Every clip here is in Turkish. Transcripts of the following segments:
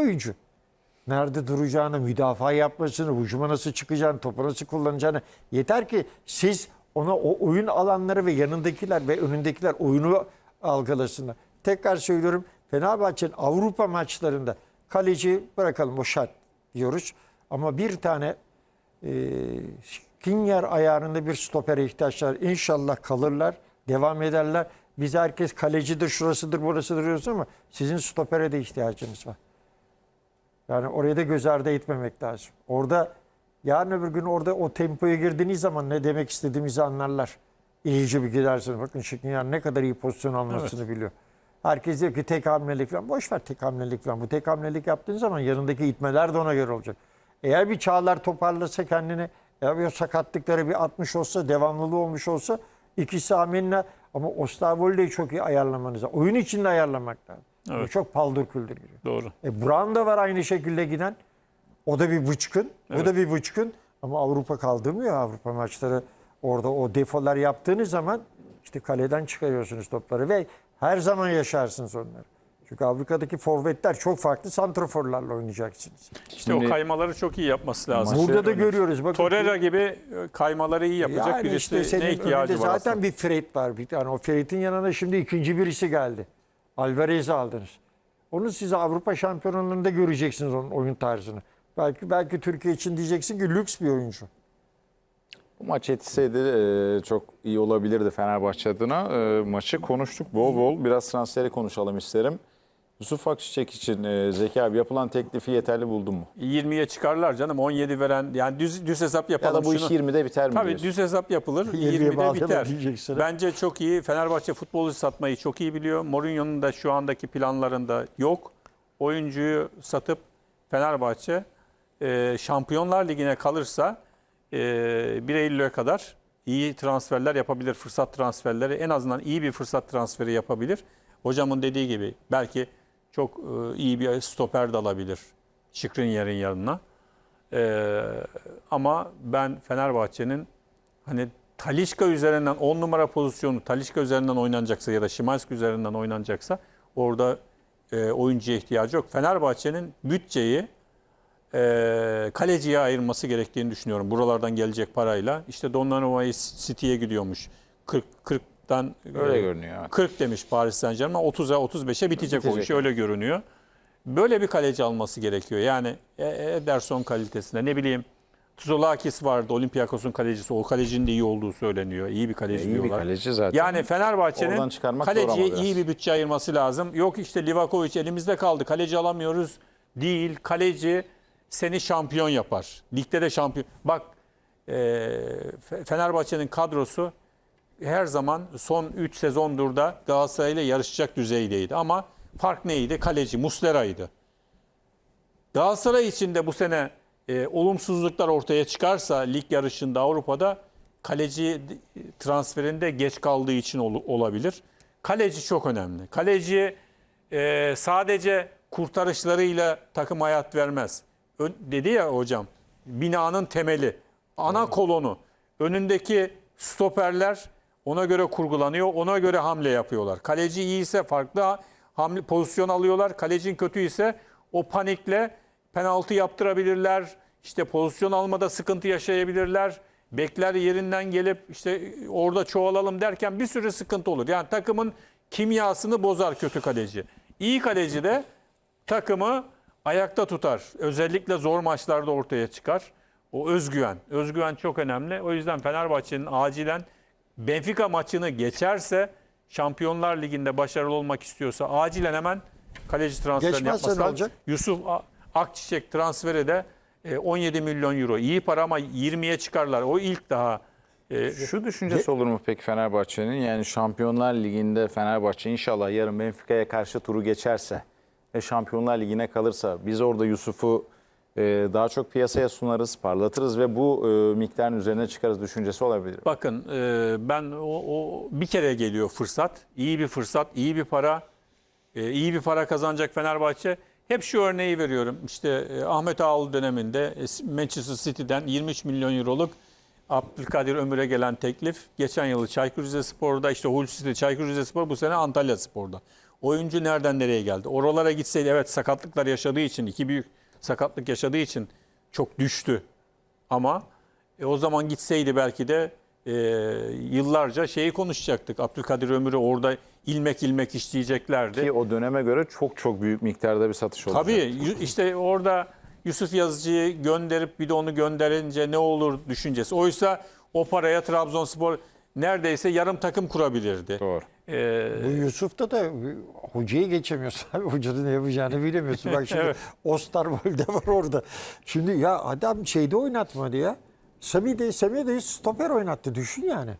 oyuncu. Nerede duracağını, müdafaa yapmasını, hücuma nasıl çıkacağını, topu nasıl kullanacağını. Yeter ki siz ona o oyun alanları ve yanındakiler ve önündekiler oyunu algılasınlar. Tekrar söylüyorum Fenerbahçe'nin Avrupa maçlarında kaleci bırakalım o şart diyoruz. Ama bir tane e, Kinyer ayarında bir stopere ihtiyaçlar. İnşallah kalırlar, devam ederler. Biz herkes kalecidir, şurasıdır, burasıdır diyoruz ama sizin stopere de ihtiyacınız var. Yani oraya da göz ardı etmemek lazım. Orada yarın öbür gün orada o tempoya girdiğiniz zaman ne demek istediğimizi anlarlar. İyice bir gidersiniz. Bakın Şikrinyar ne kadar iyi pozisyon almasını biliyor. Herkes diyor ki tek hamlelik falan. Boş ver tek hamlelik falan. Bu tek hamlelik yaptığın zaman yanındaki itmeler de ona göre olacak. Eğer bir Çağlar toparlasa kendini, eğer bir sakatlıkları bir 60 olsa, devamlılığı olmuş olsa ikisi amenna. Ama Osterwolde'yi çok iyi ayarlamanız lazım. Oyun içinde ayarlamak lazım. Evet. Bu çok paldır küldür giriyor. Doğru. E Brown da var aynı şekilde giden. O da bir bıçkın. O da bir bıçkın. Ama Avrupa kaldırmıyor Avrupa maçları. Orada o defolar yaptığınız zaman işte kaleden çıkarıyorsunuz topları ve her zaman yaşarsınız onları. Çünkü Avrupa'daki forvetler çok farklı santraforlarla oynayacaksınız. İşte Şimdi- o kaymaları çok iyi yapması lazım. Burada da görüyoruz. Bakın, Torreira gibi kaymaları iyi yapacak yani birisi işte senin ne ihtiyacı önünde var zaten aslında? bir Fred var. Bir tane o Fred'in yanına şimdi ikinci birisi geldi. Alvarez'i aldınız. Onu siz Avrupa şampiyonlarında göreceksiniz onun oyun tarzını. Belki belki Türkiye için diyeceksin ki lüks bir oyuncu. Bu maç yetişseydi e, çok iyi olabilirdi Fenerbahçe adına. E, maçı konuştuk bol bol. Biraz transferi konuşalım isterim. Yusuf Akçiçek için e, Zeki abi yapılan teklifi yeterli buldun mu? 20'ye çıkarlar canım 17 veren yani düz, düz hesap Ya yapalım da bu şunu. iş 20'de biter mi Tabii diyorsun? düz hesap yapılır. 20'ye 20'de bağlayalım biter. diyeceksin. Bence çok iyi. Fenerbahçe futbolu satmayı çok iyi biliyor. Mourinho'nun da şu andaki planlarında yok. Oyuncuyu satıp Fenerbahçe e, Şampiyonlar Ligi'ne kalırsa e, 1 Eylül'e kadar iyi transferler yapabilir. Fırsat transferleri en azından iyi bir fırsat transferi yapabilir. Hocamın dediği gibi belki çok e, iyi bir stoper de alabilir. Şikrinyar'ın yanına. Ee, ama ben Fenerbahçe'nin hani Talişka üzerinden 10 numara pozisyonu Talişka üzerinden oynanacaksa ya da Şimanski üzerinden oynanacaksa orada e, oyuncuya ihtiyacı yok. Fenerbahçe'nin bütçeyi e, kaleciye ayırması gerektiğini düşünüyorum. Buralardan gelecek parayla. İşte Donnarumma'yı City'ye gidiyormuş. 40 40'tan Öyle e, görünüyor. evet. 40 demiş Paris Saint Germain. 30'a 35'e bitecek, o Bitecek. iş öyle görünüyor. Böyle bir kaleci alması gerekiyor. Yani E- Ederson kalitesinde ne bileyim Tuzolakis vardı Olympiakos'un kalecisi. O kalecinin de iyi olduğu söyleniyor. İyi bir kaleci İyi bir diyorlar. kaleci zaten. Yani Fenerbahçe'nin kaleciye iyi bir bütçe ayırması lazım. Yok işte Livakovic elimizde kaldı. Kaleci alamıyoruz. Değil. Kaleci seni şampiyon yapar. Ligde de şampiyon. Bak e, Fe- Fenerbahçe'nin kadrosu her zaman son 3 sezondur da Galatasaray ile yarışacak düzeydeydi. Ama fark neydi? Kaleci Muslera'ydı. Galatasaray için de bu sene e, olumsuzluklar ortaya çıkarsa lig yarışında Avrupa'da kaleci transferinde geç kaldığı için ol- olabilir. Kaleci çok önemli. Kaleci e, sadece kurtarışlarıyla takım hayat vermez. Ön- dedi ya hocam binanın temeli, ana kolonu, önündeki stoperler ona göre kurgulanıyor, ona göre hamle yapıyorlar. Kaleci iyiyse farklı hamle pozisyon alıyorlar. Kalecin kötü ise o panikle penaltı yaptırabilirler. İşte pozisyon almada sıkıntı yaşayabilirler. Bekler yerinden gelip işte orada çoğalalım derken bir sürü sıkıntı olur. Yani takımın kimyasını bozar kötü kaleci. İyi kaleci de takımı ayakta tutar. Özellikle zor maçlarda ortaya çıkar. O özgüven. Özgüven çok önemli. O yüzden Fenerbahçe'nin acilen Benfica maçını geçerse Şampiyonlar Ligi'nde başarılı olmak istiyorsa acilen hemen kaleci transferini Geçmezse yapması ne lazım. olacak? Yusuf A- Akçiçek transferi de e, 17 milyon euro. İyi para ama 20'ye çıkarlar. O ilk daha e, Şu düşüncesi olur mu peki Fenerbahçe'nin? Yani Şampiyonlar Ligi'nde Fenerbahçe inşallah yarın Benfica'ya karşı turu geçerse ve Şampiyonlar Ligi'ne kalırsa biz orada Yusuf'u e, daha çok piyasaya sunarız, parlatırız ve bu e, miktarın üzerine çıkarız düşüncesi olabilir. Bakın e, ben o, o bir kere geliyor fırsat. İyi bir fırsat, iyi bir para. e, iyi bir para kazanacak Fenerbahçe. Hep şu örneği veriyorum. İşte Ahmet Ağaoğlu döneminde Manchester City'den 23 milyon euroluk Abdülkadir Ömür'e gelen teklif. Geçen yıl Çaykur Rizespor'da işte Hull City, Çaykur Rizespor bu sene Antalya Spor'da. oyuncu nereden nereye geldi? Oralara gitseydi evet sakatlıklar yaşadığı için iki büyük sakatlık yaşadığı için çok düştü. Ama e, o zaman gitseydi belki de e, yıllarca şeyi konuşacaktık. Abdülkadir Ömür'ü orada ilmek ilmek işleyeceklerdi. Ki o döneme göre çok çok büyük miktarda bir satış olacak. Tabii işte orada Yusuf Yazıcı'yı gönderip bir de onu gönderince ne olur düşüncesi. Oysa o paraya Trabzonspor neredeyse yarım takım kurabilirdi. Doğru. Ee, Bu Yusuf'ta da hocayı geçemiyorsun abi. Hocanın ne yapacağını bilemiyorsun. Bak şimdi Evet. Osterwolde var orada. Şimdi ya adam şeyde oynatmadı ya. Sami'de, Sami'de stoper oynattı. Düşün yani.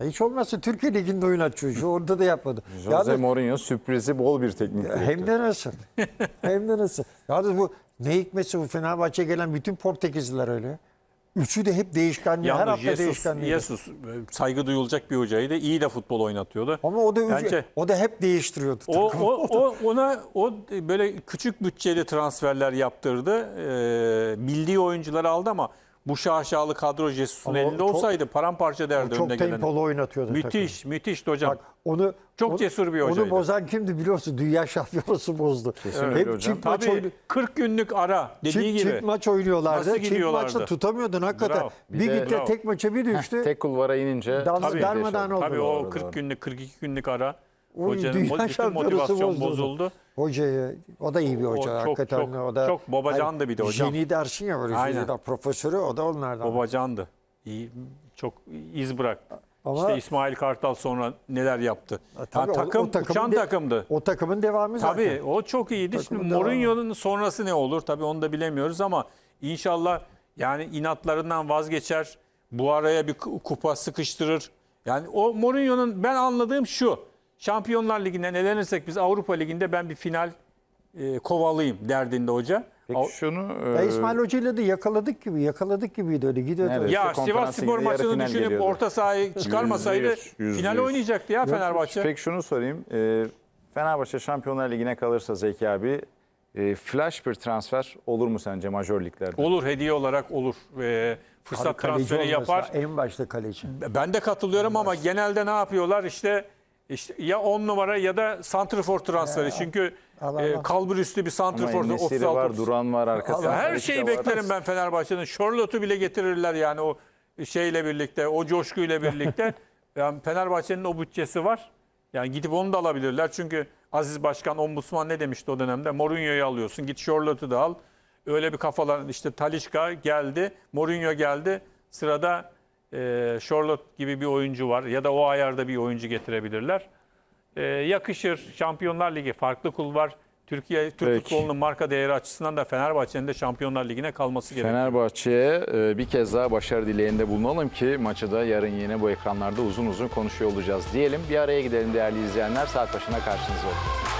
Ya Hiç olmazsa Türkiye Ligi'nde oynat çocuğu. Orada da yapmadı. Jose Yalnız- Mourinho sürprizi bol bir teknik direktör. hem de nasıl? Hem de nasıl? Yalnız bu ne hikmetse bu Fenerbahçe'ye gelen bütün Portekizliler öyle. Üçü de hep değişkenli. Her yalnız hafta Jesus, değişkenli. Jesus e, saygı duyulacak bir hocaydı. İyi de futbol oynatıyordu. Ama o da üç- Bence- o da hep değiştiriyordu. O, takımı. o, o ona o böyle küçük bütçeli transferler yaptırdı. Ee, bildiği oyuncuları aldı ama bu şaşalı kadro Jesus'un Ama o elinde çok- olsaydı paramparça derdi çok önde gelen. tempolu oynatıyordu takımı. Müthiş, müthiş hocam. Bak onu Çok onu- cesur bir Onu hocaydı. bozan kimdi biliyorsun? Dünya şampiyonası bozdu. Kesinlikle Hep hocam. çift maç, Tabii oynu- 40 günlük ara dediği çift, gibi. çift maç oynuyorlardı. Nasıl Çift gidiyorlardı? maçta tutamıyordun hakikaten. Bravo. Bir, Bir de- gitti Bravo. tek maça bir düştü. Tek kulvara inince Dan- tabii darmadağın oldu. Tabii o Doğru, 40 doğru. günlük 42 günlük ara O hocanın dünya bütün motivasyon bozdu onu. bozuldu. Hocayı, o da iyi bir hoca O çok, hakikaten. çok, o da, çok babacandı bir de hocam. Jeni dersin ya böyle. Aynen. Aynen. Profesörü o da onlardan. Babacandı. İyi, çok iz bıraktı. Ama- işte İsmail Kartal sonra neler yaptı. tabii Ha, o- takım o takımın uçan de- takımdı. O takımın devamı zaten. Tabii o çok iyiydi. Şimdi Takımın devamı. Mourinho'nun sonrası ne olur? Tabii onu da bilemiyoruz ama inşallah yani inatlarından vazgeçer. Bu araya bir ku- kupa sıkıştırır. Yani o Mourinho'nun ben anladığım şu. Şampiyonlar Ligi'nden elenirsek biz Avrupa Ligi'nde ben bir final e, kovalıyım derdinde hoca. Av- Peki şunu Ya e, İsmail Hoca'yla da yakaladık gibi, yakaladık gibiydi öyle gidiyordu. Nerede? Ya Konferans Sivas Spor Ligi'nde yarı maçını final düşünüp geliyordu. orta sahayı çıkarmasaydı Yüzde yüz, yüzde final yüz. oynayacaktı ya Fenerbahçe. Peki şunu sorayım. E, Fenerbahçe Şampiyonlar Ligi'ne kalırsa Zeki abi e, flash bir transfer olur mu sence majör liglerde? Olur hediye olarak olur. Ee, fırsat Abi kaleci transferi olmasa yapar. En başta kaleci. Ben de katılıyorum ama genelde ne yapıyorlar? İşte işte ya 10 numara ya da santrfor transferi. Çünkü Allah e, kalbur üstü bir santrfor Enesiri 36 var, Duran var, arkasında. Ya her şeyi var. beklerim ben Fenerbahçe'nin. Charlotte'u bile getirirler yani o şeyle birlikte, o coşkuyla birlikte. yani Fenerbahçe'nin o bütçesi var. Yani gidip onu da alabilirler. Çünkü Aziz Başkan, Ombudsman ne demişti o dönemde? Mourinho'yu alıyorsun, git Charlotte'u da al. Öyle bir kafalar işte Talişka geldi, Mourinho geldi. Sırada e, Charlotte gibi bir oyuncu var ya da o ayarda bir oyuncu getirebilirler. E, yakışır. Şampiyonlar Ligi farklı kulvar. Türkiye Türk Peki. futbolunun marka değeri açısından da Fenerbahçe'nin de Şampiyonlar Ligi'ne kalması gerekiyor. Fenerbahçe'ye e, bir kez daha başarı dileğinde bulunalım ki maçı da yarın yine bu ekranlarda uzun uzun konuşuyor olacağız diyelim. Bir araya gidelim değerli izleyenler. Saat başına karşınızda olacağız.